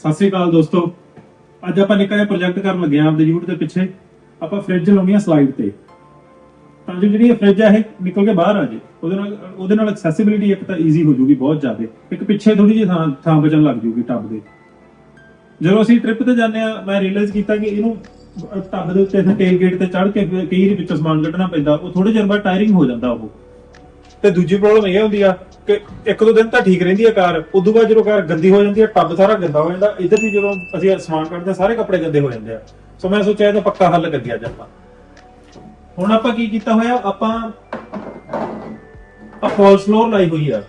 ਸਤਿ ਸ੍ਰੀ ਅਕਾਲ ਦੋਸਤੋ। ਅੱਜ ਆਪਾਂ ਨਿੱਕਾ ਜਿਹਾ ਪ੍ਰੋਜੈਕਟ ਕਰਨ ਲੱਗੇ ਆਂ ਆਪਦੇ YouTube ਦੇ ਪਿੱਛੇ। ਆਪਾਂ ਫ੍ਰਿਜ ਲਾਉਣੀ ਆ ਸਲਾਈਡ ਤੇ। ਤਾਂ ਜੋ ਜਿਹੜੀ ਇਹ ਫ੍ਰਿਜ ਆ, ਇਹ ਨਿਕਲ ਕੇ ਬਾਹਰ ਆ ਜੇ। ਉਹਦੇ ਨਾਲ ਉਹਦੇ ਨਾਲ ਐਕਸੈਸਿਬਿਲਿਟੀ ਇੱਕ ਤਾਂ ਈਜ਼ੀ ਹੋ ਜੂਗੀ ਬਹੁਤ ਜ਼ਿਆਦਾ। ਇੱਕ ਪਿੱਛੇ ਥੋੜੀ ਜਿਹੀ ਥਾਂ ਥਾਂ ਬਚਣ ਲੱਗ ਜੂਗੀ ਟੱਬ ਦੇ। ਜਦੋਂ ਅਸੀਂ ਟ੍ਰਿਪ ਤੇ ਜਾਂਦੇ ਆ ਮੈਂ ਰਿਅਲਾਈਜ਼ ਕੀਤਾ ਕਿ ਇਹਨੂੰ ਟੱਬ ਦੇ ਉੱਤੇ ਟੇਲ ਗੇਟ ਤੇ ਚੜ ਕੇ ਕਈ ਵਾਰੀ ਵਿੱਚੋਂ ਸਮਾਨ ਕੱਢਣਾ ਪੈਂਦਾ। ਉਹ ਥੋੜੇ ਚਿਰ ਬਾਅਦ ਟਾਇਰਿੰਗ ਹੋ ਜਾਂਦਾ ਉਹ। ਤੇ ਦੂਜੀ ਪ੍ਰੋਬਲਮ ਇਹ ਹੁੰਦੀ ਆ ਕਿ ਇੱਕ ਦੋ ਦਿਨ ਤਾਂ ਠੀਕ ਰਹਿੰਦੀ ਆ ਕਾਰ, ਉਦੋਂ ਬਾਅਦ ਜਦੋਂ ਕਾਰ ਗੰਦੀ ਹੋ ਜਾਂਦੀ ਆ, ਟੱਬ ਸਾਰਾ ਗੰਦਾ ਹੋ ਜਾਂਦਾ, ਇੱਧਰ ਦੀ ਜਦੋਂ ਅਸੀਂ ਸਮਾਨ ਕੱਢਦੇ ਆ, ਸਾਰੇ ਕੱਪੜੇ ਗੰਦੇ ਹੋ ਜਾਂਦੇ ਆ। ਸੋ ਮੈਂ ਸੋਚਿਆ ਇਹਦਾ ਪੱਕਾ ਹੱਲ ਕਰੀਏ ਅੱਜ ਆਪਾਂ। ਹੁਣ ਆਪਾਂ ਕੀ ਕੀਤਾ ਹੋਇਆ, ਆਪਾਂ ਆ ਫਾਲਸ ਫਲੋਰ ਲਾਈ ਹੋਈ ਆ।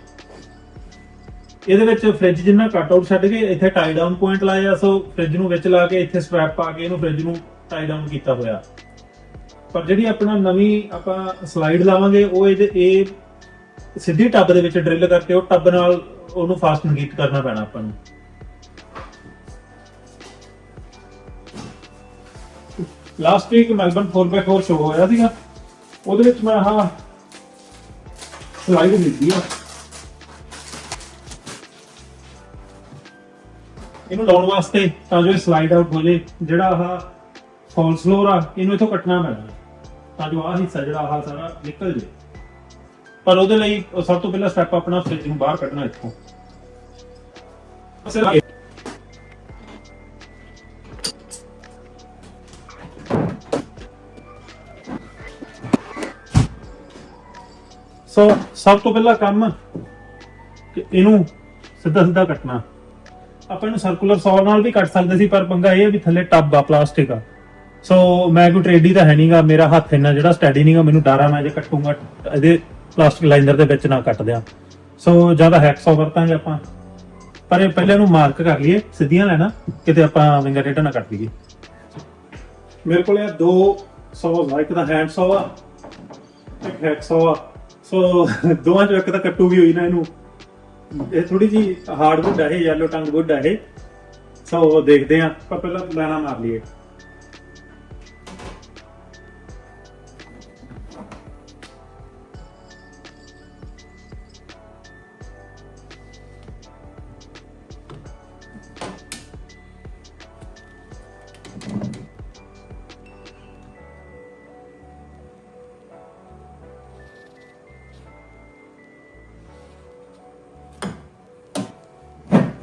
ਇਹਦੇ ਵਿੱਚ ਫ੍ਰਿਜ ਜਿੰਨਾ ਕੱਟ ਆਊਟ ਛੱਡ ਕੇ ਇੱਥੇ ਟਾਈ ਡਾਊਨ ਪੁਆਇੰਟ ਲਾਇਆ, ਸੋ ਫ੍ਰਿਜ ਨੂੰ ਵਿੱਚ ਲਾ ਕੇ ਇੱਥੇ ਸਟ੍ਰੈਪ ਪਾ ਕੇ ਇਹਨੂੰ ਫ੍ਰਿਜ ਨੂੰ ਟਾਈ ਡਾਊਨ ਕੀਤਾ ਹੋਇਆ। ਪਰ ਜਿਹੜੀ ਆਪਣਾ ਨਵੀਂ ਆਪਾਂ ਸਲਾਈਡ ਲਾਵਾਂਗੇ, ਉਹ ਇਹਦੇ, ਇਹ ਸਿੱਧੀ ਟੱਬ ਦੇ ਵਿੱਚ ਡਰਿਲ ਕਰਕੇ ਉਹ ਟੱਬ ਨਾਲ ਉਹਨੂੰ ਫਾਸਟ ਨਗੀਟ ਕਰਨਾ ਪੈਣਾ ਆਪਾਂ ਨੂੰ। Last week Melbourne 4x4 show ਹੋਇਆ ਸੀਗਾ। ਉਹਦੇ ਵਿੱਚ ਮੈਂ ਆਹ ਸਲਾਈਡ ਲਿੱਤੀ ਆ। ਇਹਨੂੰ ਲਾਉਣ ਵਾਸਤੇ ਤਾਂ ਜੋ ਇਹ ਸਲਾਈਡ ਆਊਟ ਹੋ ਜੇ, ਜਿਹੜਾ ਆਹ ਫਾਲਸ ਫਲੋਰ ਆ, ਇਹਨੂੰ ਇਥੋਂ ਕੱਟਣਾ ਪੈਣਾ। ਤਾਂ ਜੋ ਆਹ ਹਿੱਸਾ, ਜਿਹੜਾ ਆਹ ਸਾਰਾ ਨਿਕਲ ਜੇ। ਪਰ ਉਹਦੇ ਲਈ ਸਭ ਤੋਂ ਪਹਿਲਾ ਸਟੈਪ ਆਪਣਾ ਫ੍ਰਿਜ ਨੂੰ ਬਾਹਰ ਕੱਢਣਾ ਇੱਥੋਂ। ਸੋ ਸਭ ਤੋਂ ਪਹਿਲਾ ਕੰਮ ਕਿ ਇਹਨੂੰ ਸਿੱਧਾ ਸਿੱਧਾ ਕੱਟਣਾ। ਆਪਾਂ ਇਹਨੂੰ ਸਰਕੂਲਰ ਸੌ ਨਾਲ ਵੀ ਕੱਟ ਸਕਦੇ ਸੀ, ਪਰ ਪੰਗਾ ਇਹ ਹੈ ਵੀ ਥੱਲੇ ਟੱਬ ਆ ਪਲਾਸਟਿਕ ਆ। ਸੋ ਮੈਂ ਕੋਈ ਟ੍ਰੇਡੀ ਤਾਂ ਹੈ ਨਹੀਂਗਾ ਮੇਰਾ ਹੱਥ ਇੰਨਾ ਜਿਹੜਾ ਸਟੈਡੀ ਨਹੀਂਗਾ ਮੈਨੂੰ ਡਰ ਆ, ਮੈਂ ਜੇ ਕੱਟੂਗਾ, ਇਹਦੇ ਪਲਾਸਟਿਕ ਲਾਈਨਰ ਦੇ ਵਿੱਚ ਨਾ ਕੱਟ ਦਿਆਂ ਸੋ ਜ਼ਿਆਦਾ ਹੈਕਸਾ ਵਰਤਾਂਗੇ ਆਪਾਂ। ਪਰ ਇਹ ਪਹਿਲੇ ਇਹਨੂੰ ਮਾਰਕ ਕਰ ਲਈਏ, ਸਿੱਧੀਆਂ ਲੈਣਾ, ਕਿਤੇ ਆਪਾਂ ਵਿੰਗਰ ਰੇਟਾ ਨਾ ਕੱਟ ਲਈਏ। ਮੇਰੇ ਕੋਲ ਇਹ ਦੋ ਸੌ ਆ, ਇੱਕ ਹੈਂਡ ਸੌ ਆ, ਇੱਕ ਹੈਕਸਾ ਆ। ਸੋ ਦੋਵਾਂ ਚੋਂ ਇੱਕ ਤਾਂ ਕੱਟੂ ਵੀ ਹੋਈ ਨਾ ਇਹਨੂੰ। ਇਹ ਥੋੜੀ ਜੀ ਹਾਰਡ ਵੁੱਡ ਹੈ ਇਹ ਟੰਗ ਵੁੱਡ ਹੈ ਇਹ। ਸੋ ਦੇਖਦੇ ਆ ਪਰ ਪਹਿਲਾਂ ਲੈਣਾ ਮਾਰ ਲਈਏ।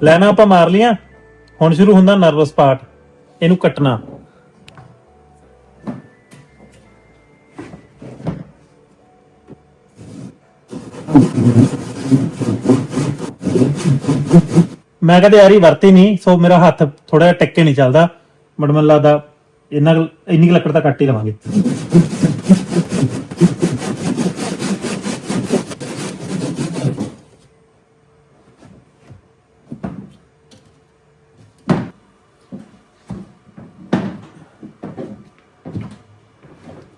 ਲੈਣਾ ਆਪਾਂ ਮਾਰ ਲਿਆ ਹੁਣ ਸ਼ੁਰੂ ਹੁੰਦਾ ਨਰਵਸ ਪਾਰਟ। ਇਹਨੂੰ ਕੱਟਣਾ। ਮੈਂ ਕਦੇ ਯਾਰੀ ਵਰਤੀ ਨਹੀਂ, ਸੋ ਮੇਰਾ ਹੱਥ ਥੋੜਾ ਜਿਹਾ ਟਿੱਕੇ ਨਹੀਂ ਚੱਲਦਾ। ਬਟ ਮੈਨੂੰ ਲੱਗਦਾ, ਇੰਨਾ ਇੰਨੀ ਕੁ ਲੱਕੜ ਤਾਂ ਕੱਟ ਹੀ ਲਵਾਂਗੇ।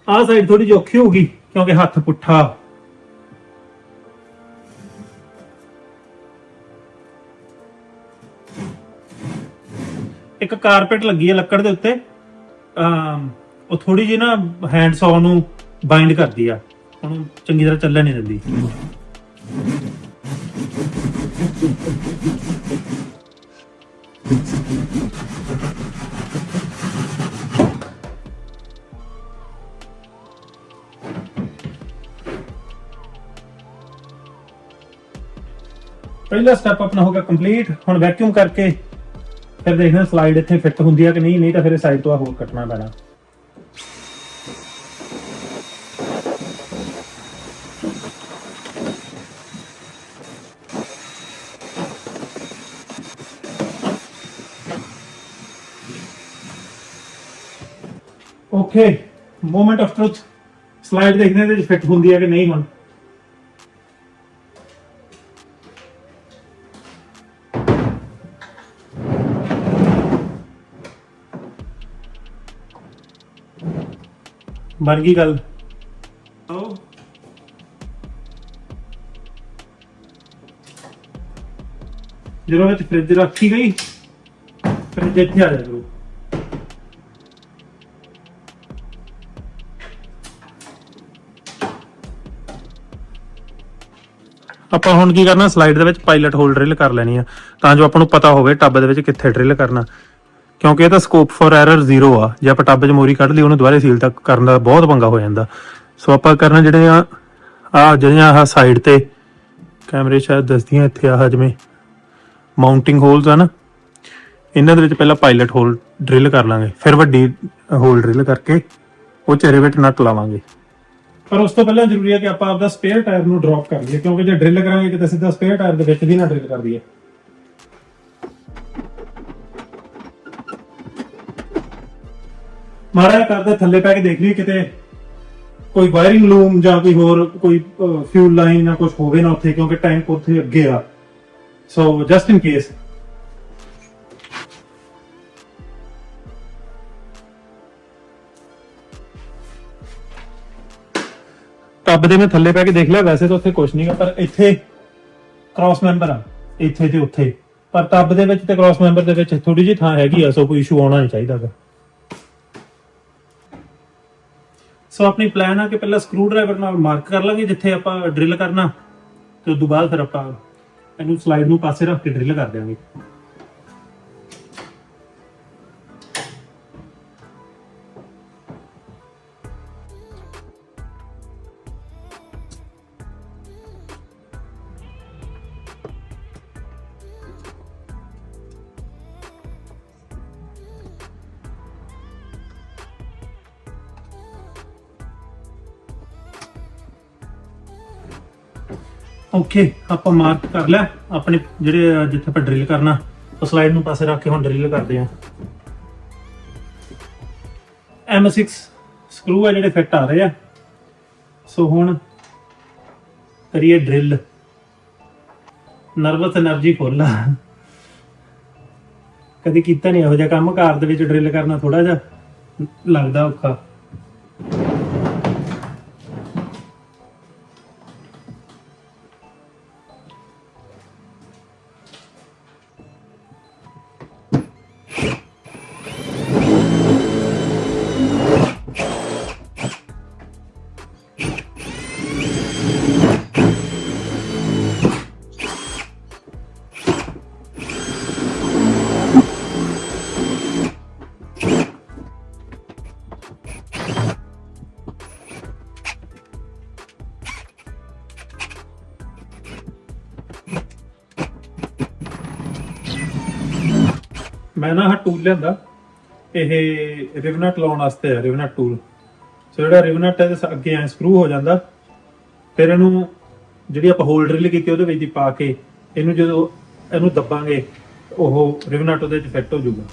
ਆਹ ਸਾਈਡ ਥੋੜੀ ਔਖੀ ਹੋਊਗੀ, ਕਿਉਂਕਿ ਹੱਥ ਪੁੱਠਾ। ਇੱਕ ਕਾਰਪੇਟ ਲੱਗੀ ਹੈ ਲੱਕੜ ਦੇ ਉੱਤੇ। ਅਮ, ਉਹ ਥੋੜੀ ਜਿਹੀ ਨਾ ਹੈਂਡ ਸੌ ਨੂੰ ਬਾਈਂਡ ਕਰਦੀ ਆ। ਉਹਨੂੰ ਚੰਗੀ ਤਰ੍ਹਾਂ ਚੱਲਣ ਨਹੀਂ ਦਿੰਦੀ। ਪਹਿਲਾ ਸਟੈਪ ਆਪਣਾ ਹੋ ਗਿਆ ਕੰਪਲੀਟ ਹੁਣ ਵੈਕਿਊਮ ਕਰਕੇ ਫਿਰ ਦੇਖਦੇ ਹਾਂ ਸਲਾਈਡ ਇੱਥੇ ਫਿੱਟ ਹੁੰਦੀ ਆ ਕਿ ਨਹੀਂ ਨਹੀਂ ਤਾਂ ਫਿਰ ਸਾਈਡ ਤੋਂ ਆ ਹੋਰ ਕੱਟਣਾ ਪੈਣਾ। Okay moment of truth slide ਦੇਖਦੇ ਹਾਂ ਇਹਦੇ ਫਿੱਟ ਹੁੰਦੀ ਹੈ ਕਿ ਨਹੀਂ ਹੁਣ। ਬਣ ਗਈ ਗੱਲ। ਆਓ। ਜਦੋਂ ਵਿੱਚ ਫ੍ਰਿਜ ਰੱਖੀ ਗਈ ਫ੍ਰਿਜ ਇੱਥੇ ਆ ਜਾ ਕਰੋ। ਆਪਾਂ ਹੁਣ ਕੀ ਕਰਨਾ ਸਲਾਈਡ ਦੇ ਵਿੱਚ ਪਾਇਲਟ ਹੋਲ ਡਰਿਲ ਕਰ ਲੈਣੀ ਆ। ਤਾਂ ਜੋ ਆਪਾਂ ਨੂੰ ਪਤਾ ਹੋਵੇ ਟੱਬ ਦੇ ਵਿੱਚ ਕਿੱਥੇ ਡਰਿਲ ਕਰਨਾ। ਕਿਉਂਕਿ ਇਹਦਾ ਸਕੋਪ ਫॉर ਐਰਰ ਜ਼ੀਰੋ ਆ। ਜੇ ਆਪਾਂ ਟੱਬ 'ਚ ਮੋਰੀ ਕੱਢ ਲਈ, ਉਹਨੂੰ ਦੁਬਾਰੇ ਸੀਲ ਤੱਕ ਕਰਨ ਦਾ ਬਹੁਤ ਪੰਗਾ ਹੋ ਜਾਂਦਾ। ਸੋ ਆਪਾਂ ਕਰਨਾ ਜਿਹੜੇ ਆ ਆ ਜਿਹੜੀਆਂ ਆਹ ਸਾਈਡ ਤੇ, ਕੈਮਰੇ ਸ਼ਾਇਦ ਦੱਸਦੀਆਂ ਇੱਥੇ ਆਹ ਜਿਵੇਂ ਮਾਊਂਟਿੰਗ ਹੋਲਸ ਆ ਨਾ। ਇਹਨਾਂ ਦੇ ਵਿੱਚ ਪਹਿਲਾਂ ਪਾਇਲਟ ਹੋਲ ਡਰਿਲ ਕਰ ਲਾਂਗੇ, ਫਿਰ ਵੱਡੀ ਹੋਲ ਡਰਿਲ ਕਰਕੇ, ਉਹ ਚਿਹਰੇ ਵਿੱਚ ਨਟ ਲਾਵਾਂਗੇ। ਪਰ ਉਸ ਤੋਂ ਪਹਿਲਾਂ ਜ਼ਰੂਰੀ ਹੈ ਕਿ ਆਪਾਂ ਆਪਦਾ ਸਪੇਅਰ ਟਾਇਰ ਨੂੰ ਡ੍ਰੌਪ ਕਰ ਲਈਏ, ਕਿਉਂਕਿ ਜੇ ਡਰਿਲ ਕਰਾਂਗੇ, ਕਿਤੇ ਸਿੱਧਾ ਸਪੇਅਰ ਟਾਇਰ ਦੇ ਵਿੱਚ ਦੀ ਨਾ ਡਰਿਲ ਕਰ ਦਈਏ। ਮਾੜਾ ਜਿਹਾ ਕਰਦੇ ਥੱਲੇ ਪੈ ਕੇ ਦੇਖ ਲਈ ਕਿਤੇ ਕੋਈ ਵਾਇਰਿੰਗ ਲੂਮ ਜਾਂ ਕੋਈ ਹੋਰ ਕੋਈ ਫਿਊਲ ਲਾਈਨ ਜਾਂ ਕੁਝ ਹੋਵੇ ਨਾ ਉੱਥੇ, ਕਿਉਂਕਿ ਟੈਂਕ ਉੱਥੇ ਅੱਗੇ ਆ। So just in case tub ਦੇ ਮੈਂ ਥੱਲੇ ਪੈ ਕੇ ਦੇਖ ਲਿਆ, ਵੈਸੇ ਤਾਂ ਉੱਥੇ ਕੁਝ ਨਹੀਂਗਾ ਪਰ ਇੱਥੇ ਕ੍ਰਾਸ ਮੈਂਬਰ ਆ। ਇੱਥੇ ਤੇ ਉੱਥੇ। ਪਰ ਟੱਬ ਦੇ ਵਿੱਚ ਤੇ ਕ੍ਰਾਸ ਮੈਂਬਰ ਦੇ ਵਿੱਚ ਥੋੜੀ ਜਿਹੀ ਥਾਂ ਹੈਗੀ ਆ, ਸੋ ਕੋਈ ਇਸ਼ੂ ਆਉਣਾ ਨਹੀਂ ਚਾਹੀਦਾ ਸੋ ਆਪਣੀ ਪਲਾਨ ਆ ਕਿ ਪਹਿਲਾਂ ਸਕਰੂ ਡਰਾਈਵਰ ਨਾਲ ਮਾਰਕ ਕਰ ਲਾਂਗੇ ਜਿੱਥੇ ਆਪਾਂ ਡਰਿਲ ਕਰਨਾ, ਤੇ ਉਸ ਤੋਂ ਬਾਅਦ ਫਿਰ ਆਪਾਂ ਇਹਨੂੰ ਸਲਾਈਡ ਨੂੰ ਪਾਸੇ ਰੱਖ ਕੇ ਡਰਿਲ ਕਰ ਦਿਆਂਗੇ। ਓਕੇ, ਆਪਾਂ ਮਾਰਕ ਕਰ ਲਿਆ ਆਪਣੇ ਜਿਹੜੇ ਜਿੱਥੇ ਆਪਾਂ ਡਰਿਲ ਕਰਨਾ, ਉਹ ਸਲਾਈਡ ਨੂੰ ਪਾਸੇ ਰੱਖ ਕੇ ਹੁਣ ਡਰਿਲ ਕਰਦੇ ਆ M6 ਸਕਰੂ ਆ ਜਿਹੜੇ ਫਿੱਟ ਆ ਰਹੇ ਆ। ਸੋ ਹੁਣ ਕਰੀਏ ਡਰਿਲ ਨਰਵਸ એનર્ਜੀ ਫੁੱਲ ਕਦੇ ਕੀਤਾ ਨਹੀਂ ਇਹੋ ਜਿਹਾ ਕੰਮ, ਕਾਰ ਦੇ ਵਿੱਚ ਡਰਿਲ ਕਰਨਾ ਥੋੜਾ ਜਿਹਾ, ਲੱਗਦਾ ਔਖਾ। ਮੈਂ ਨਾ ਆਹ ਟੂਲ ਲਿਆਂਦਾ। ਇਹ ਰਿਵਨਟ ਲਾਉਣ ਵਾਸਤੇ ਹੈ ਰਿਵਨਟ ਟੂਲ ਸੋ ਜਿਹੜਾ ਰਿਵਨਟ ਹੈ ਤੇ ਅੱਗੇ ਐ ਸਕਰੂ ਹੋ ਜਾਂਦਾ। ਫਿਰ ਇਹਨੂੰ ਜਿਹੜੀ ਆਪਾਂ ਹੋਲ ਡਰਿਲ ਕੀਤੀ ਉਹਦੇ ਵਿੱਚ ਦੀ ਪਾ ਕੇ, ਇਹਨੂੰ ਜਦੋਂ ਇਹਨੂੰ ਦੱਬਾਂਗੇ, ਉਹ ਰਿਵਨਟ ਉਹਦੇ ਚ ਫਿੱਟ ਹੋ ਜਾਊਗਾ।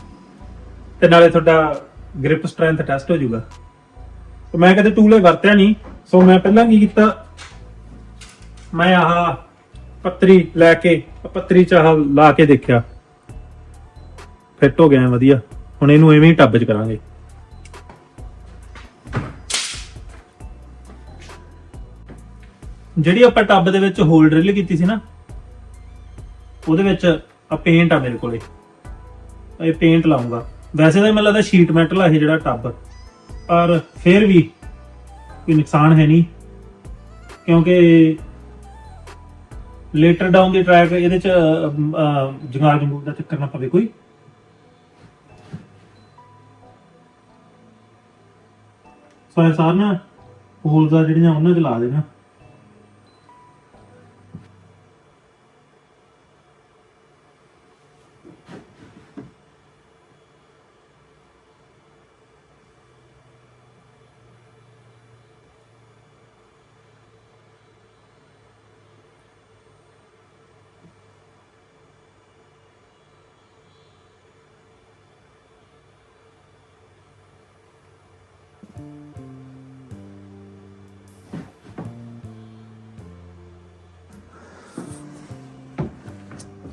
ਤੇ ਨਾਲੇ ਤੁਹਾਡਾ ਗ੍ਰਿਪ ਸਟਰੈਂਥ ਟੈਸਟ ਹੋ ਜਾਊਗਾ। ਤੇ ਮੈਂ ਕਦੇ ਟੂਲ ਇਹ ਵਰਤਿਆ ਨਹੀਂ। ਸੋ ਮੈਂ ਪਹਿਲਾਂ ਕੀ ਕੀਤਾ, ਮੈਂ ਆਹ ਪੱਤਰੀ ਲੈ ਕੇ, ਪੱਤਰੀ ਚ ਆਹ ਲਾ ਕੇ ਦੇਖਿਆ। ਫਿੱਟ ਹੋ ਗਿਆ ਐਂ ਵਧੀਆ। ਹੁਣ ਇਹਨੂੰ ਐਵੇਂ ਹੀ ਟੱਬ 'ਚ ਕਰਾਂਗੇ। ਜਿਹੜੀ ਆਪਾਂ ਟੱਬ ਦੇ ਵਿੱਚ ਹੋਲ ਡਰਿਲ ਕੀਤੀ ਸੀ ਨਾ, ਉਹਦੇ ਵਿੱਚ ਆ ਪੇਂਟ ਆ ਮੇਰੇ ਕੋਲੇ। ਇਹ ਪੇਂਟ ਲਾਉਂਗਾ। ਵੈਸੇ ਤਾਂ ਮੈਨੂੰ ਲੱਗਦਾ ਸ਼ੀਟ ਮੈਟਲ ਆ ਇਹ ਜਿਹੜਾ ਟੱਬ। ਪਰ ਫਿਰ ਵੀ ਕੋਈ ਨੁਕਸਾਨ ਹੈ ਨਹੀਂ। ਕਿਉਂਕਿ ਲੇਟਰ ਡਾਊਨ ਦੀ ਟਰੈਕ ਇਹਦੇ ਚ ਜੰਗਾਲ ਜੰਗੂਲ ਦਾ ਚੱਕਰ ਨਾ ਪਵੇ ਕੋਈ। ਸੋ ਸਾਰੀਆਂ ਹੋਲਸ ਆ ਜਿਹੜੀਆਂ ਉਹਨਾਂ 'ਚ ਲਾ ਦੇਣਾ।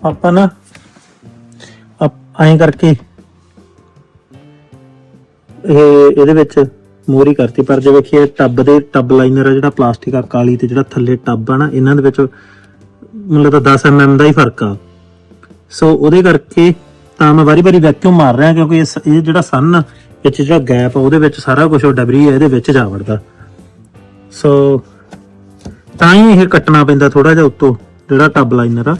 ਆਪਾਂ ਨਾ ਐਂ ਕਰਕੇ ਇਹ, ਇਹਦੇ ਵਿੱਚ ਮੋਰੀ ਕਰਤੀ, ਪਰ ਜੇ ਵੇਖੀਏ ਟੱਬ ਦੇ, ਟੱਬ ਲਾਈਨਰ ਆ ਜਿਹੜਾ ਪਲਾਸਟਿਕ ਆ, ਕਾਲੀ ਤੇ ਜਿਹੜਾ ਥੱਲੇ ਟੱਬ ਆ ਨਾ, ਇਹਨਾਂ ਦੇ ਵਿੱਚ ਮੈਨੂੰ ਲੱਗਦਾ 10 mm ਦਾ ਹੀ ਫ਼ਰਕ ਆ। ਸੋ ਉਹਦੇ ਕਰਕੇ ਤਾਂ ਮੈਂ ਵਾਰੀ-ਵਾਰੀ ਵੈਕਿਊਮ ਮਾਰ ਰਿਹਾ, ਕਿਉਂਕਿ ਇਹ ਜਿਹੜਾ ਸਨ ਵਿੱਚ ਜਿਹੜਾ ਗੈਪ ਆ, ਉਹਦੇ ਵਿੱਚ ਸਾਰਾ ਕੁਝ ਉਹ ਡਬਰੀ ਹੈ ਇਹਦੇ ਵਿੱਚ ਜਾ ਵੜਦਾ। ਸੋ ਤਾਂ ਹੀ ਇਹ ਕੱਟਣਾ ਪੈਂਦਾ ਥੋੜਾ ਜਿਹਾ ਉੱਤੋਂ, ਜਿਹੜਾ ਟੱਬ ਲਾਈਨਰ ਆ।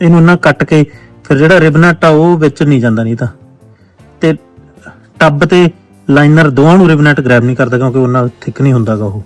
ਇਹਨੂੰ ਨਾ ਕੱਟ ਕੇ ਫਿਰ ਜਿਹੜਾ ਰਿਬਨਟ ਆ ਉਹ ਵਿੱਚ ਨਹੀਂ ਜਾਂਦਾ ਨਹੀਂ ਤਾਂ। ਤੇ ਟੱਬ ਤੇ ਲਾਈਨਰ ਦੋਵਾਂ ਨੂੰ ਰਿਬਨਟ ਗ੍ਰੈਬ ਨਹੀਂ ਕਰਦਾ ਕਿਉਂਕਿ ਉਹਨਾਂ ਨਾਲ ਥਿਕ ਨਹੀਂ ਹੁੰਦਾਗਾ ਉਹ।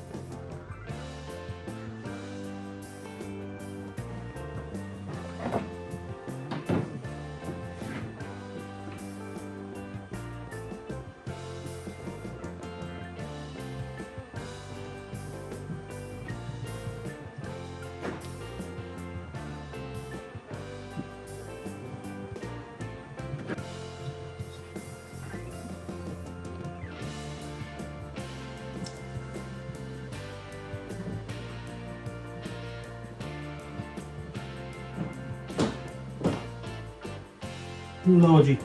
ਲਓ ਜੀ।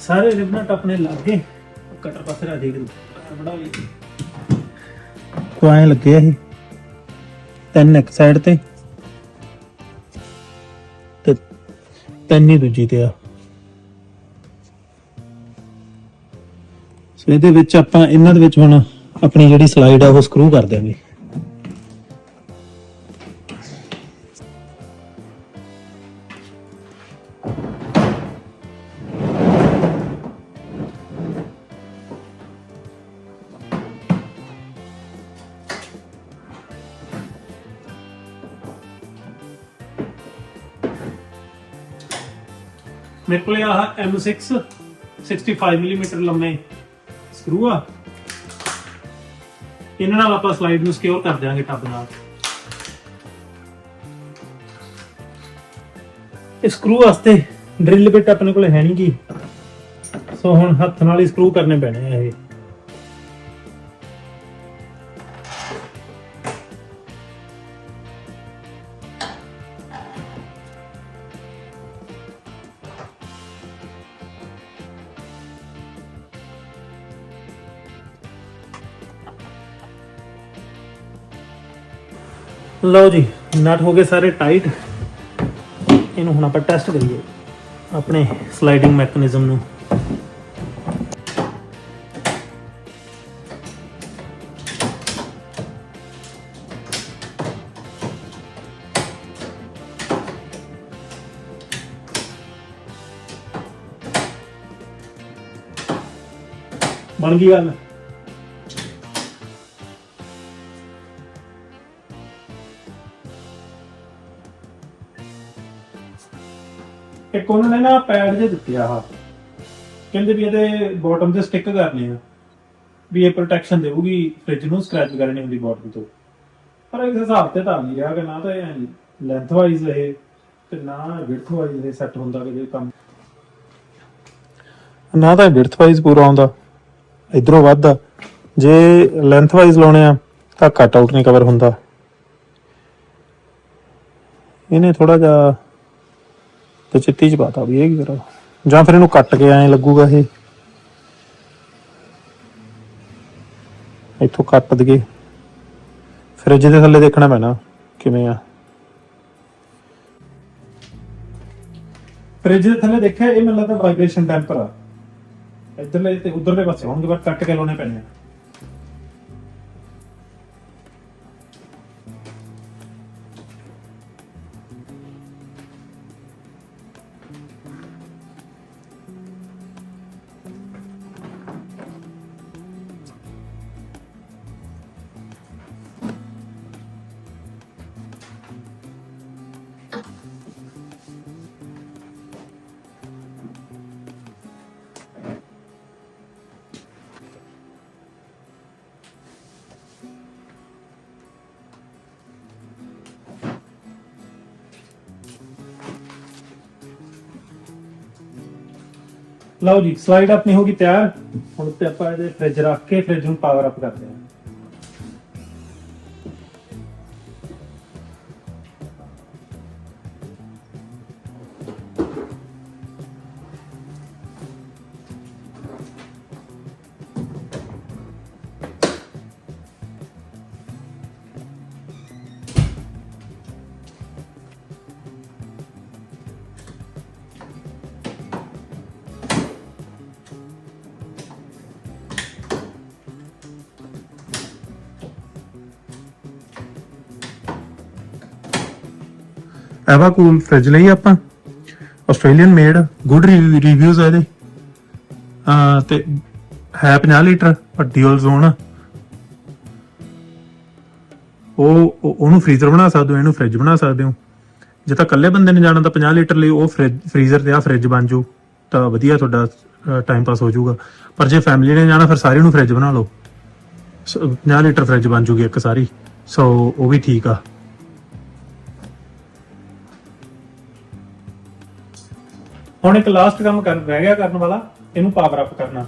ਸਾਰੇ ਰਿਬਨਟ ਆਪਣੇ ਲੱਗ ਗਏ। ਕਟਰ ਪਾਸੇ ਰਾ ਦੇਖ ਬੜਾ ਵੀ ਕੋਈ ਲੱਗੇ ਆ ਇਹ। ਤਿੰਨ ਇੱਕ ਸਾਈਡ ਤੇ। ਤੇ ਤਿੰਨ ਹੀ ਦੂਜੀ ਤੇ ਆ। ਸੋ ਇਹਦੇ ਵਿੱਚ ਆਪਾਂ, ਇਹਨਾਂ ਦੇ ਵਿੱਚ ਹੁਣ ਆਪਣੀ ਜਿਹੜੀ ਸਲਾਈਡ ਆ, ਉਹ ਸਕਰੂ ਕਰ ਦਿਆਂਗੇ। ਮੇਰੇ ਕੋਲ ਆਹ M6 65 ਮਿਲੀਮੀਟਰ ਲੰਮੇ ਸਕਰੂ ਆ। ਇਹਨਾਂ ਨਾਲ ਆਪਾਂ ਸਲਾਈਡ ਨੂੰ ਸਿਕਿਉਰ ਕਰ ਦਿਆਂਗੇ ਟੱਬ ਨਾਲ। ਇਸ ਸਕਰੂ ਵਾਸਤੇ ਡਰਿਲ ਬਿਟ ਆਪਣੇ ਕੋਲ ਹੈ ਨਹੀਂ ਗੀ। ਸੋ ਹੁਣ ਹੱਥ ਨਾਲ ਹੀ ਸਕਰੂ ਕਰਨੇ ਪੈਣੇ ਆ ਇਹ। ਲਓ ਜੀ, ਨਟ ਹੋ ਗਏ ਸਾਰੇ ਟਾਈਟ। ਇਹਨੂੰ ਹੁਣ ਆਪਾਂ ਟੈਸਟ ਕਰੀਏ, ਆਪਣੇ ਸਲਾਈਡਿੰਗ ਮੈਕੈਨਿਜ਼ਮ ਨੂੰ। ਬਣ ਗਈ ਗੱਲ? ਇੱਕ ਉਹਨਾਂ ਨੇ ਨਾ ਪੈਡ ਜੇ ਦਿੱਤੇ ਆ ਆਹ। ਕਹਿੰਦੇ ਵੀ ਇਹਦੇ ਬਾਟਮ ਤੇ ਸਟਿੱਕ ਕਰਨੇ ਆ। ਵੀ ਇਹ ਪ੍ਰੋਟੈਕਸ਼ਨ ਦੇਊਗੀ ਫ੍ਰਿਜ ਨੂੰ ਸਕ੍ਰੈਚ ਵਗੈਰਾ ਨਹੀਂ ਹੁੰਦੀ ਬਾਟਮ ਤੋਂ। ਪਰ ਇਸ ਹਿਸਾਬ ਤੇ ਤਾਂ ਨਹੀਂ ਰਿਹਾ ਕਿ ਨਾ ਤਾਂ ਇਹ ਲੈਂਥ ਵਾਈਜ਼ ਇਹ ਤੇ ਨਾ ਵਿਡਥ ਵਾਈਜ਼ ਇਹ ਸੈੱਟ ਹੁੰਦਾ ਕਿ ਜੇ ਕੰਮ। ਨਾ ਤਾਂ ਵਿਡਥ ਵਾਈਜ਼ ਪੂਰਾ ਆਉਂਦਾ। ਇਧਰੋਂ ਵੱਧਦਾ ਜੇ ਲੈਂਥ ਵਾਈਜ਼ ਲਾਉਣੇ ਆ, ਤਾਂ ਕੱਟ ਆਊਟ ਨਹੀਂ ਕਵਰ ਹੁੰਦਾ। ਇਹਨੇ ਥੋੜਾ ਜਿਹਾ ਤੇ ਚਿੱਟੀ ਚ ਪਾਤਾ ਵੀ, ਇਹ ਕੀ ਕਰਾਂ? ਜਾਂ ਫਿਰ ਇਹਨੂੰ ਕੱਟ ਕੇ ਐਂ ਲੱਗੂਗਾ ਇਹ। ਇੱਥੋਂ ਕੱਟ ਦਈਏ। ਫ੍ਰਿਜ ਦੇ ਥੱਲੇ ਦੇਖਣਾ ਪੈਣਾ, ਕਿਵੇਂ ਆ। ਫ੍ਰਿਜ ਦੇ ਥੱਲੇ ਦੇਖਿਆ, ਇਹ ਮੈਨੂੰ ਲੱਗਦਾ ਵਾਈਬ੍ਰੇਸ਼ਨ ਟੈਂਪਰ ਆ। ਇੱਧਰਲੇ ਤੇ ਉਧਰਲੇ ਪਾਸੇ ਹੋਣਗੇ, ਪਰ ਕੱਟ ਕੇ ਲਾਉਣੇ ਪੈਣੇ ਆ। ਲਓ ਜੀ ਸਲਾਈਡ ਆਪਣੀ ਹੋ ਗਈ ਤਿਆਰ। ਹੁਣ ਤੇ ਆਪਾਂ ਇਹਦੇ ਫ੍ਰਿਜ ਰੱਖ ਕੇ ਫ੍ਰਿਜ ਨੂੰ ਪਾਵਰ ਅਪ ਕਰਦੇ ਹਾਂ। ਐਵਾ ਫ੍ਰਿਜ ਲਈ ਆਪਾਂ। ਆਸਟ੍ਰੇਲੀਅਨ ਮੇਡ ਗੁੱਡ ਰਿਵਿਊਜ਼ ਆ ਇਹਦੇ। ਆ ਤੇ ਹੈ 50 ਲੀਟਰ, ਪਰ ਡਿਊਲ ਜ਼ੋਨ ਆ। ਉਹ ਉਹਨੂੰ ਫ੍ਰੀਜ਼ਰ ਬਣਾ ਸਕਦੇ ਹੋ, ਇਹਨੂੰ ਫ੍ਰਿਜ ਬਣਾ ਸਕਦੇ ਹੋ। ਜੇ ਤਾਂ ਇਕੱਲੇ ਬੰਦੇ ਨੇ ਜਾਣਾ ਤਾਂ 50 ਲੀਟਰ ਲਈ ਉਹ ਫ੍ਰਿਜ ਫ੍ਰੀਜ਼ਰ ਤੇ ਆ ਫ੍ਰਿਜ ਬਣ ਜੂ, ਤਾਂ ਵਧੀਆ ਤੁਹਾਡਾ ਟਾਈਮ ਪਾਸ ਹੋ ਜਾਊਗਾ ਪਰ ਜੇ ਫੈਮਿਲੀ ਨੇ ਜਾਣਾ, ਫਿਰ ਸਾਰੀ ਨੂੰ ਫ੍ਰਿਜ ਬਣਾ ਲਓ। 50 ਲੀਟਰ ਫ੍ਰਿਜ ਬਣ ਜੂਗੀ ਇੱਕ ਸਾਰੀ। ਸੋ ਉਹ ਵੀ ਠੀਕ ਆ। ਹੁਣ ਇੱਕ ਲਾਸਟ ਕੰਮ ਕਰ ਰਹਿ ਗਿਆ ਕਰਨ ਵਾਲਾ, ਇਹਨੂੰ ਪਾਵਰ ਅਪ ਕਰਨਾ।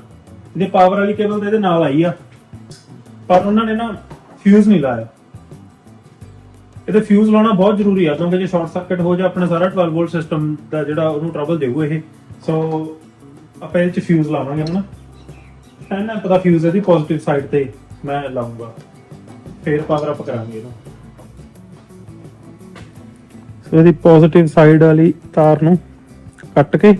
ਇਹਦੇ ਪਾਵਰ ਵਾਲੀ ਕੇਬਲ ਤਾਂ ਇਹਦੇ ਨਾਲ ਆਈ ਆ। ਪਰ ਉਹਨਾਂ ਨੇ ਨਾ ਫਿਊਜ਼ ਨਹੀਂ ਲਾਇਆ। ਇਹਦੇ ਫਿਊਜ਼ ਲਾਉਣਾ ਬਹੁਤ ਜ਼ਰੂਰੀ ਆ, ਕਿਉਂਕਿ ਜੇ ਸ਼ਾਰਟ ਸਰਕਟ ਹੋ ਜਾ, ਆਪਣਾ ਸਾਰਾ 12 ਵੋਲਟ ਸਿਸਟਮ ਦਾ ਜਿਹੜਾ ਉਹਨੂੰ ਟਰਬਲ ਦੇਊ ਇਹ। ਸੋ ਆਪਾਂ ਇਹ ਚ ਫਿਊਜ਼ ਲਾਵਾਂਗੇ ਹੁਣ ਇਹਨਾਂ ਪਤਾ ਫਿਊਜ਼ ਇਹਦੀ ਪੋਜ਼ਿਟਿਵ ਸਾਈਡ ਤੇ ਮੈਂ ਲਾਉਂਗਾ ਫਿਰ ਪਾਵਰ ਅਪ ਕਰਾਂਗੇ ਇਹਨੂੰ। ਸੋ ਇਹਦੀ ਪੋਜ਼ਿਟਿਵ ਸਾਈਡ ਵਾਲੀ ਤਾਰ ਨੂੰ ਕੱਟ ਕੇ।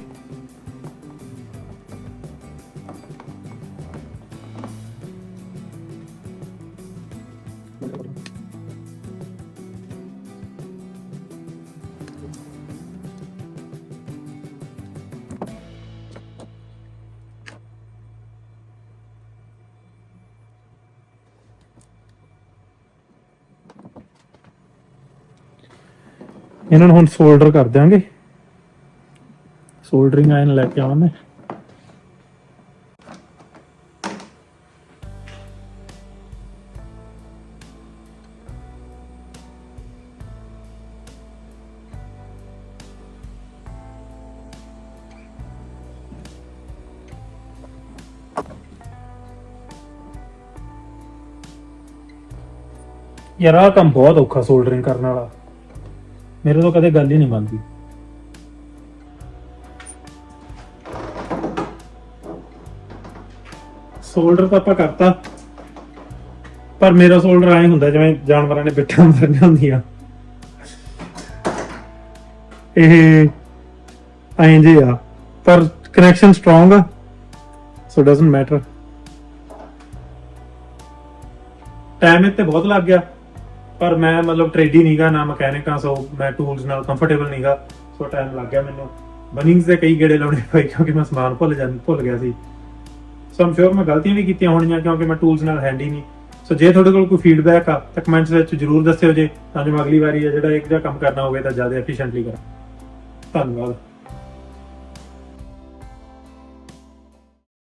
ਇਹਨਾਂ ਨੂੰ ਹੁਣ ਸੋਲਡਰ ਕਰ ਦਿਆਂਗੇ। ਸੋਲਡਰਿੰਗ ਆਇਨ ਲੈ ਕੇ ਆਵਾਂ ਮੈਂ। ਯਾਰ ਆਹ ਕੰਮ ਬਹੁਤ ਔਖਾ ਸੋਲਡਰਿੰਗ ਕਰਨ ਵਾਲਾ। ਮੇਰੇ ਤੋਂ ਕਦੇ ਗੱਲ ਹੀ ਨਹੀਂ ਬਣਦੀ। ਸੋਲਡਰ ਤਾਂ ਆਪਾਂ ਕਰਤਾ। ਪਰ ਮੇਰਾ ਸੋਲਡਰ ਐਂ ਹੁੰਦਾ ਜਿਵੇਂ ਜਾਨਵਰਾਂ ਨੇ ਬਿੱਠਾਂ ਮਾਰਨੀਆਂ ਹੁੰਦੀਆਂ। ਇਹ ਐਂ ਜੇ ਆ। ਪਰ ਕਨੈਕਸ਼ਨ ਸਟਰੋਂਗ ਆ। ਸੋ ਡਸਨਟ ਮੈਟਰ ਟਾਈਮ ਇੱਥੇ ਬਹੁਤ ਲੱਗ ਗਿਆ। ਪਰ ਮੈਂ ਮਤਲਬ ਟ੍ਰੇਡੀ ਨਹੀਂਗਾ, ਨਾ ਮਕੈਨਿਕ ਸੋ ਮੈਂ ਟੂਲਸ ਨਾਲ ਕੰਫਰਟੇਬਲ ਨਹੀਂਗਾ। ਸੋ ਟਾਈਮ ਲੱਗ ਗਿਆ ਮੈਨੂੰ। ਬਨਿੰਗਸ ਦੇ ਕਈ ਗੇੜੇ ਲਾਉਣੇ ਪਏ ਕਿਉਂਕਿ ਮੈਂ ਸਮਾਨ ਭੁੱਲ ਜਾਂ, ਭੁੱਲ ਗਿਆ ਸੀ। ਸੋ ਆਮ ਸ਼ੋਰ ਮੈਂ ਗਲਤੀਆਂ ਵੀ ਕੀਤੀਆਂ ਹੋਣੀਆਂ ਕਿਉਂਕਿ ਮੈਂ ਟੂਲਸ ਨਾਲ ਹੈਂਡੀ ਨਹੀਂ। ਸੋ ਜੇ ਤੁਹਾਡੇ ਕੋਲ ਕੋਈ ਫੀਡਬੈਕ ਆ, ਤਾਂ ਕਮੈਂਟਸ ਵਿੱਚ ਜਰੂਰ ਦੱਸਿਓ ਜੇ, ਤਾਂ ਜੋ ਅਗਲੀ ਵਾਰੀ ਇਹ ਜਿਹੜਾ ਇੱਕ ਜਿਹਾ ਕੰਮ ਕਰਨਾ ਹੋਵੇ ਤਾਂ ਜ਼ਿਆਦਾ ਐਫੀਸ਼ੀਐਂਟਲੀ ਕਰਾਂ। ਧੰਨਵਾਦ।